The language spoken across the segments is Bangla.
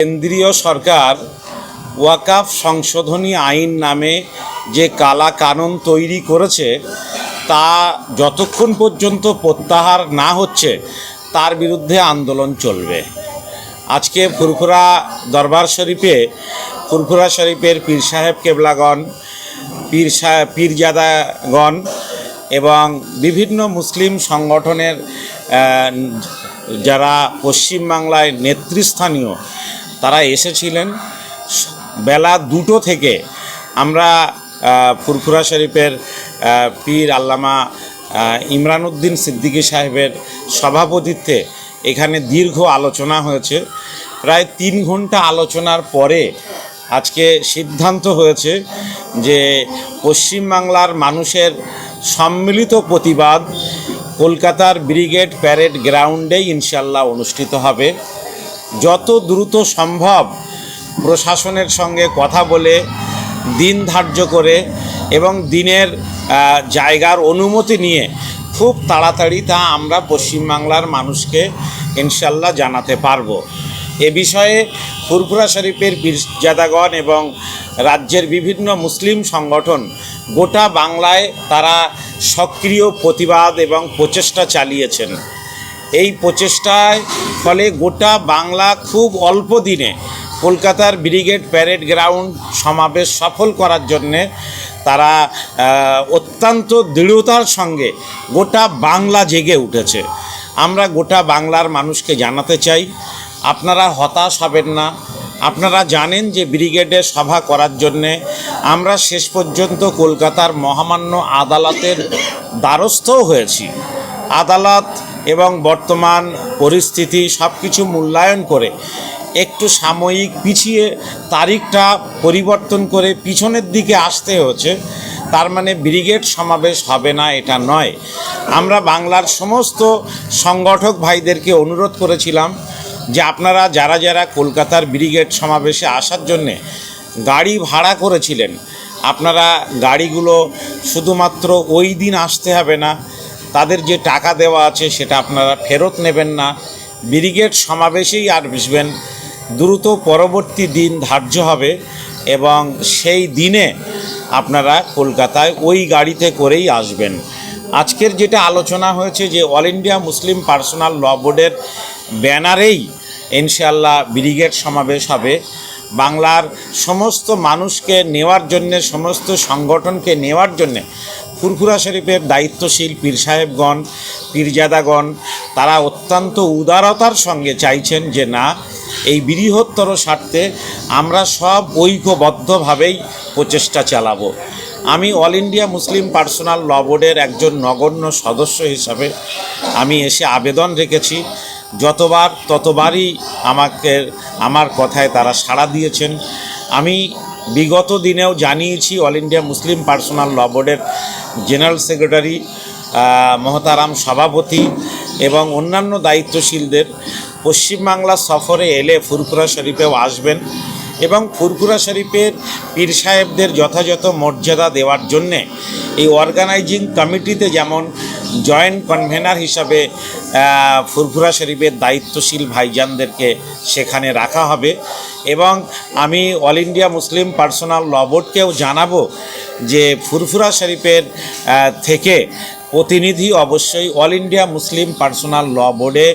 কেন্দ্রীয় সরকার ওয়াকাফ সংশোধনী আইন নামে যে কালা কানুন তৈরি করেছে, তা যতক্ষণ পর্যন্ত প্রত্যাহার না হচ্ছে, তার বিরুদ্ধে আন্দোলন চলবে। আজকে ফুরফুরা দরবার শরীফে, ফুরফুরা শরীফের পীর সাহেব কেবলাগণ, পীর সাহেব পীরজাদাগণ এবং বিভিন্ন মুসলিম সংগঠনের যারা পশ্চিমবাংলায় নেতৃস্থানীয় তারা এসেছিলেন। বেলা দুটো থেকে আমরা ফুরফুরা শরীফের পীর আল্লামা ইমরান উদ্দিন সিদ্দিকী সাহেবের সভাপতিত্বে এখানে দীর্ঘ আলোচনা হয়েছে। প্রায় তিন ঘণ্টা আলোচনার পরে আজকে সিদ্ধান্ত হয়েছে যে পশ্চিমবাংলার মানুষের সম্মিলিত প্রতিবাদ কলকাতার ব্রিগেড প্যারেড গ্রাউন্ডেই ইনশাল্লাহ অনুষ্ঠিত হবে। যত দ্রুত সম্ভব প্রশাসনের সঙ্গে কথা বলে, দিন ধার্য করে এবং দিনের জায়গার অনুমতি নিয়ে খুব তাড়াতাড়ি তা আমরা পশ্চিমবাংলার মানুষকে ইনশাল্লাহ জানাতে পারব। এ বিষয়ে ফুরফুরা শরীফের পীরজাদাগণ এবং রাজ্যের বিভিন্ন মুসলিম সংগঠন গোটা বাংলায় তারা সক্রিয় প্রতিবাদ এবং প্রচেষ্টা চালিয়েছেন। এই প্রচেষ্টায় ফলে গোটা বাংলা খুব অল্প দিনে কলকাতার ব্রিগেড প্যারেড গ্রাউন্ড সমাবেশ সফল করার জন্যে তারা অত্যন্ত দৃঢ়তার সঙ্গে গোটা বাংলা জেগে উঠেছে। আমরা গোটা বাংলার মানুষকে জানাতে চাই, আপনারা হতাশ হবেন না। আপনারা জানেন যে ব্রিগেডে সভা করার জন্যে আমরা শেষ পর্যন্ত কলকাতার মহামান্য আদালতের দ্বারস্থও হয়েছি। আদালত এবং বর্তমান পরিস্থিতি সব কিছু মূল্যায়ন করে একটু সাময়িক পিছিয়ে তারিখটা পরিবর্তন করে পিছনের দিকে আসতে হচ্ছে, তার মানে ব্রিগেড সমাবেশ হবে না, এটা নয়। আমরা বাংলার সমস্ত সংগঠক ভাইদেরকে অনুরোধ করেছিলাম যে আপনারা যারা যারা কলকাতার ব্রিগেড সমাবেশে আসার জন্যে গাড়ি ভাড়া করেছিলেন, আপনারা গাড়িগুলো শুধুমাত্র ওই দিন আসতে হবে না তাদের যে টাকা দেওয়া আছে সেটা আপনারা ফেরত নেবেন না। ব্রিগেড সমাবেশেই আর বসবেন। দ্রুত পরবর্তী দিন ধার্য হবে এবং সেই দিনে আপনারা কলকাতায় ওই গাড়িতে করেই আসবেন। আজকের যেটা আলোচনা হয়েছে যে All India Muslim Personal Law বোর্ডের ব্যানারেই ইনশাল্লাহ ব্রিগেড সমাবেশ হবে। বাংলার সমস্ত মানুষকে নেওয়ার জন্যে, সমস্ত সংগঠনকে নেওয়ার জন্যে ফুরফুরা শরীফের দায়িত্বশীল পীর সাহেবগণ, পীরজাদাগণ, তারা অত্যন্ত উদারতার সঙ্গে চাইছেন যে না, এই বৃহত্তর স্বার্থে আমরা সব ঐক্যবদ্ধভাবেই প্রচেষ্টা চালাবো। আমি All India Muslim Personal Law বোর্ডের একজন নগণ্য সদস্য হিসাবে আমি এসে আবেদন রেখেছি। যতবার ততবারই আমাকে, আমার কথায় তারা সাড়া দিয়েছেন। আমি বিগত দিনেও জানিয়েছি All India Muslim Personal Law বোর্ডের জেনারেল সেক্রেটারি মহতারাম সভাপতি এবং অন্যান্য দায়িত্বশীলদের পশ্চিমবাংলা সফরে এলে ফুরফুরা শরীফেও আসবেন এবং ফুরফুরা শরীফের পীর সাহেবদের যথাযথ মর্যাদা দেওয়ার জন্যে এই অর্গানাইজিং কমিটিতে যেমন জয়েন্ট কনভেনার হিসাবে ফুরফুরা শরীফের দায়িত্বশীল ভাইজানদেরকে সেখানে রাখা হবে। এবং আমি All India Muslim Personal Law বোর্ডকেও জানাব যে ফুরফুরা শরীফের থেকে প্রতিনিধি অবশ্যই All India Muslim Personal Law বোর্ডে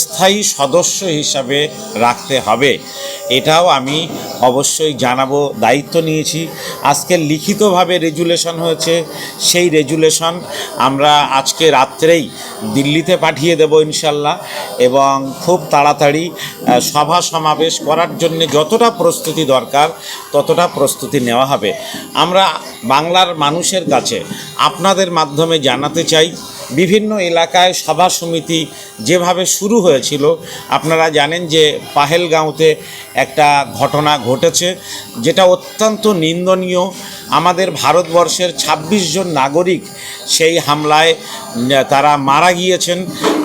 স্থায়ী সদস্য হিসাবে রাখতে হবে। এটাও আমি অবশ্যই জানাব, দায়িত্ব নিয়েছি। আজকে লিখিতভাবে রেজুলেশন হয়েছে। সেই রেজুলেশন আমরা আজকে রাত্রেই দিল্লিতে পাঠিয়ে দেব ইনশাল্লাহ এবং খুব তাড়াতাড়ি সভা সমাবেশ করার জন্য যতটা প্রস্তুতি দরকার ততটা প্রস্তুতি নেওয়া হবে। আমরা বাংলার মানুষের কাছে আপনাদের মাধ্যমে জানাতে চাই বিভিন্ন এলাকায় সভা সমিতি যেভাবে শুরু হয়েছিল, আপনারা জানেন যে পাহেলগাঁওতে একটা ঘটনা ঘটেছে যেটা অত্যন্ত নিন্দনীয়। আমাদের ভারতবর্ষের ২৬ জন নাগরিক সেই হামলায় তারা মারা গিয়েছেন।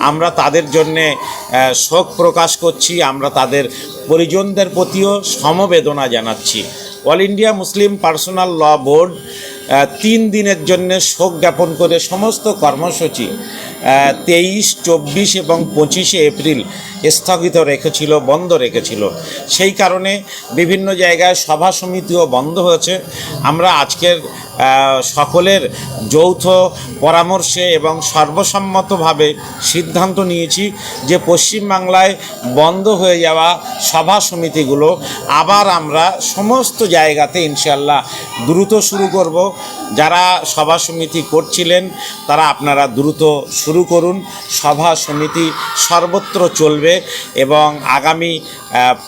আমরা তাদের জন্যে শোক প্রকাশ করছি, আমরা তাদের পরিজনদের প্রতিও সমবেদনা জানাচ্ছি। All India Muslim Personal Law Board তিন দিনের জন্য শোক জ্ঞাপন করে সমস্ত কর্মসূচি তেইশ, চব্বিশ এবং পঁচিশে এপ্রিল স্থগিত রেখেছিল, বন্ধ রেখেছিল। সেই কারণে বিভিন্ন জায়গায় সভা সমিতিও বন্ধ হয়েছে। আমরা আজকের সকলের যৌথ পরামর্শে এবং সর্বসম্মতভাবে সিদ্ধান্ত নিয়েছি যে পশ্চিমবাংলায় বন্ধ হয়ে যাওয়া সভা সমিতিগুলো আবার আমরা সমস্ত জায়গাতে ইনশাল্লাহ দ্রুত শুরু করব। যারা সভা সমিতি করছিলেন, তারা আপনারা দ্রুত শুরু করুন। সভা সমিতি সর্বত্র চলবে এবং আগামী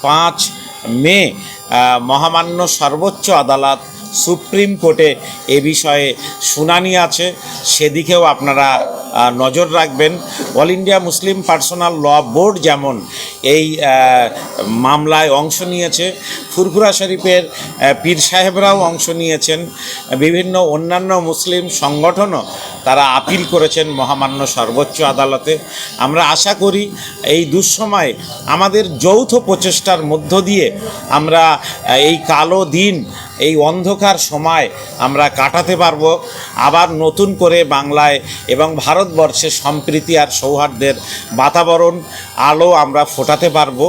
পাঁচ মে মহামান্য সর্বোচ্চ আদালত সুপ্রিম কোর্টে এ বিষয়ে শুনানি আছে। সেদিকেও আপনারা নজর রাখবেন। All India Muslim Personal Law Board যেমন এই মামলায় অংশ নিয়েছে। ফুরফুরা শরীফের পীর সাহেবরাও অংশ নিয়েছেন। বিভিন্ন অন্যান্য মুসলিম সংগঠনও তারা আপিল করেছেন মহামান্য সর্বোচ্চ আদালতে। আমরা আশা করি এই দুঃসময়ে আমাদের যৌথ প্রচেষ্টার মধ্য দিয়ে আমরা এই কালো দিন এই অন্ধকার সময় আমরা কাটাতে পারব। আবার নতুন করে বাংলায় এবং ভারতবর্ষে সম্প্রীতি আর সৌহার্দ্যের বাতাবরণ আলো আমরা ফোটাতে পারব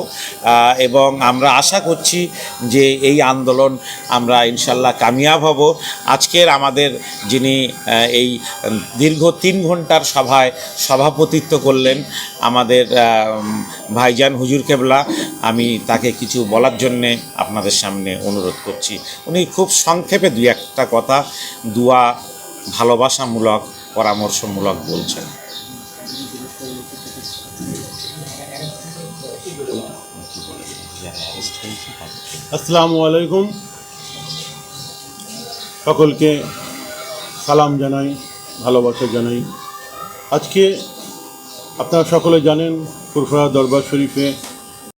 এবং আমরা আশা করছি যে এই আন্দোলন আমরা ইনশাল্লাহ কামিয়াব হব। আজকের আমাদের যিনি এই দীর্ঘ তিন ঘণ্টার সভায় সভাপতিত্ব করলেন আমাদের ভাইজান হুজুর কেবলা, আমি তাকে কিছু বলার জন্যে আপনাদের সামনে অনুরোধ করছি। উনি খুব সংক্ষেপে দুই একটা কথা, দুয়া ভালোবাসামূলক, পরামর্শমূলক বলছেন। আসসালামু আলাইকুম। সকলকে সালাম জানাই, ভালোবাসা জানাই। আজকে আপনারা সকলে জানেন ফুরফুরা দরবার শরীফে